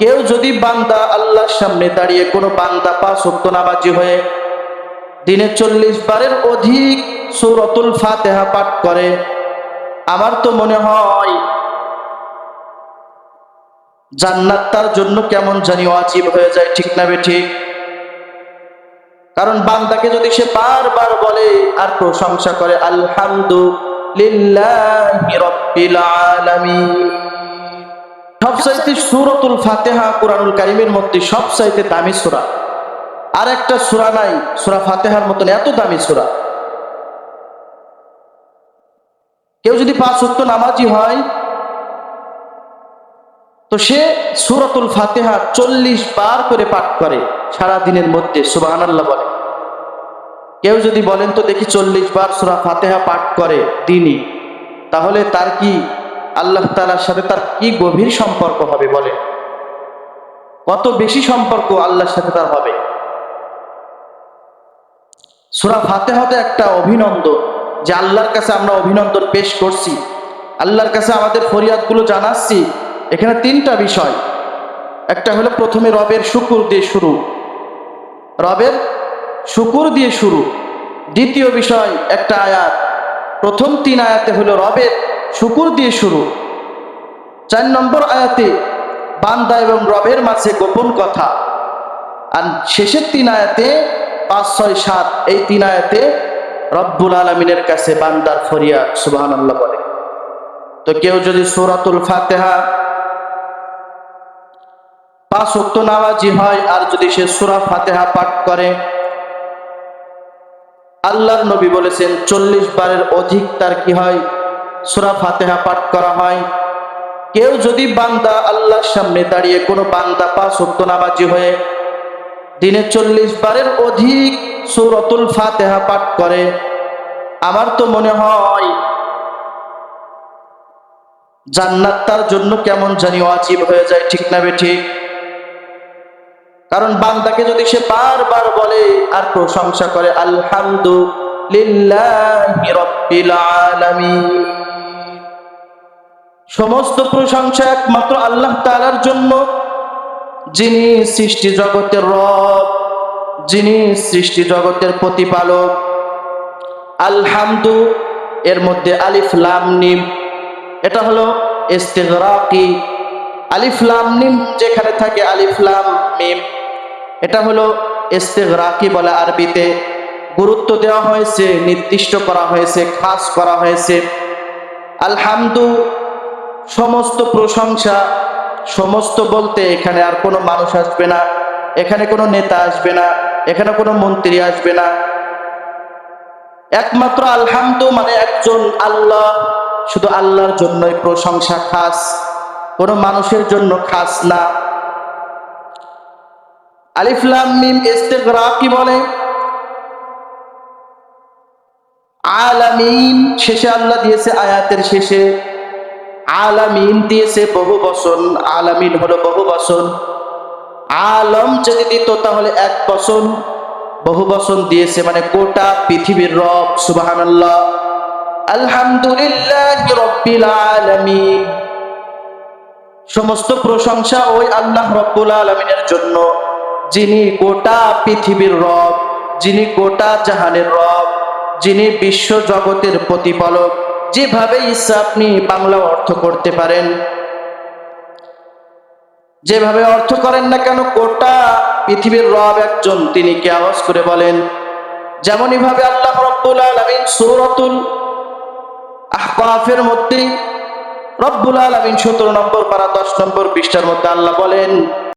কেউ যদি বান্দা আল্লাহর সামনে দাঁড়িয়ে কোনো বান্দা পাঁচ ওয়াক্ত নামাজি হয়ে দিনে চল্লিশ বারের অধিক সৌরতুল ফাতেহা পাঠ করে, আমার তো মনে হয় জান্নাত তার জন্য কেমন জানি অজীব হয়ে যায়, ঠিক না বে ঠিক কারণ বান্দাকে যদি সে বারবার বলে আর প্রশংসা করে, আলহামদুলিল্লাহি রাব্বিল আলামিন। সবচাইতে সুরতুল ফাতেহা কোরআনুল কারীমের মধ্যে সবচাইতে দামি সুরা। আর একটা সুরা নাই, সূরা ফাতেহার মতন এত দামি সুরা। কেউ যদি পাঁচ ওয়াক্ত নামাজি হয়, তো সে সূরাতুল ফাতিহা চল্লিশ বার করে পাঠ করে সারা দিনের মধ্যে, সুবহানাল্লাহ বলে। কেউ যদি বলেন, তো দেখি চল্লিশ বার সুরা ফাতেহা পাঠ করে দিনই, তাহলে তার কি আল্লাহ তাআলার সাথে তার কি গভীর সম্পর্ক হবে বলে? কত বেশি সম্পর্ক আল্লাহর সাথে তার হবে? সূরা ফাতিহাতে একটা অভিনন্দন যে আল্লাহর কাছে আমরা অভিনন্দন পেশ করছি। আল্লাহর কাছে আমাদের ফরিয়াদগুলো জানাচ্ছি। এখানে তিনটা বিষয়। একটা হলো প্রথমে রবের শুকুর দিয়ে শুরু। রবের শুকুর দিয়ে শুরু। দ্বিতীয় বিষয় একটা আয়াত। প্রথম তিন আয়াতে হলো রবের শুকুর দিয়ে শুরু। চার নম্বর আয়াতে, বান্দা এবং রবের মাঝে গোপন কথা। আর শেষের তিন আয়াতে, পাঁচ, ছয়, সাত, এই তিন আয়াতে রব্বুল আলমিনের কাছে বান্দার ফরিয়া সুবাহান আল্লাহ বলে। তো কেউ যদি সূরাতুল ফাতেহা পাঁচ ওয়াক্ত নামাজি হয় আর যদি সে সূরা ফাতেহা পাঠ করে, আল্লাহর নবী বলেছেন, চল্লিশ বারের অধিক তার কি হয়? সূরা ফাতেহা পাঠ করা হয়। কেউ যদি বান্দা আল্লাহর সামনে দাঁড়িয়ে কোনো বান্দা পাঁচ ওয়াক্ত নামাজি হয়ে দিনে চল্লিশ বারের অধিক সূরাতুল ফাতেহা পাঠ করে, আমার তো মনে হয় জান্নাত তার জন্য কেমন জানি অজীব হয়ে যায়, ঠিক না বে ঠিক? কারণ বান্দাকে যদি সে বারবার বলে আর প্রশংসা করে, আলহামদুলিল্লাহি রাব্বিল আলামিন। সমস্ত প্রশংসা একমাত্র আল্লাহ তাআলার জন্য। যিনি সৃষ্টি জগতের রব, যিনি সৃষ্টি জগতের প্রতিপালক। আলহামদু, এর মধ্যে আলিফ, লাম, নিম। এটা হলো ইস্তিগরাকি। আলিফ, লাম, নিম যেখানে থাকে আলিফ, লাম, মিম। এটা হলো ইস্তিগরাকি বলে আরবিতে। গুরুত্ব দেওয়া হয়েছে, নির্দিষ্ট করা হয়েছে, খাস করা হয়েছে। আলহামদু সমস্ত প্রশংসা, সমস্ত বলতে এখানে আর কোনো মানুষ আসবে না, এখানে কোনো নেতা আসবে না, এখানে কোনো মন্ত্রী আসবে না। একমাত্র আলহামদু মানে একজন আল্লাহ, শুধু আল্লাহর জন্যই প্রশংসা খাস, কোনো মানুষের জন্য খাস না। আলিফলাম বলে শেষে আল্লাহ দিয়েছে আয়াতের শেষে আলামিন দিয়েছে বহু বসন আলামিন হলো বহু বসন আলম যদি দিত তাহলে এক বসন বহু বসন দিয়েছে মানে গোটা পৃথিবীর রব সুবাহান আলহামদুলিল্লাহ সমস্ত প্রশংসা ওই আল্লাহ রব্বুল আলমিনের জন্য। যিনি গোটা পৃথিবীর রব, যিনি গোটা জাহানের রব, যিনি বিশ্ব জগতের প্রতিপালক যেভাবে ইচ্ছা আপনি বাংলা অর্থ করতে পারেন, যেভাবে অর্থ করেন না কেন, গোটা পৃথিবীর রব একজন, তিনি কে আওয়াজ করে বলেন? যেমনই ভাবে আল্লাহ রব্বুল আলমিন সৌরতুল আহকাফের মধ্যে, রব্বুল আলমিন সতেরো নম্বর পারা দশ নম্বর পৃষ্ঠার মধ্যে আল্লাহ বলেন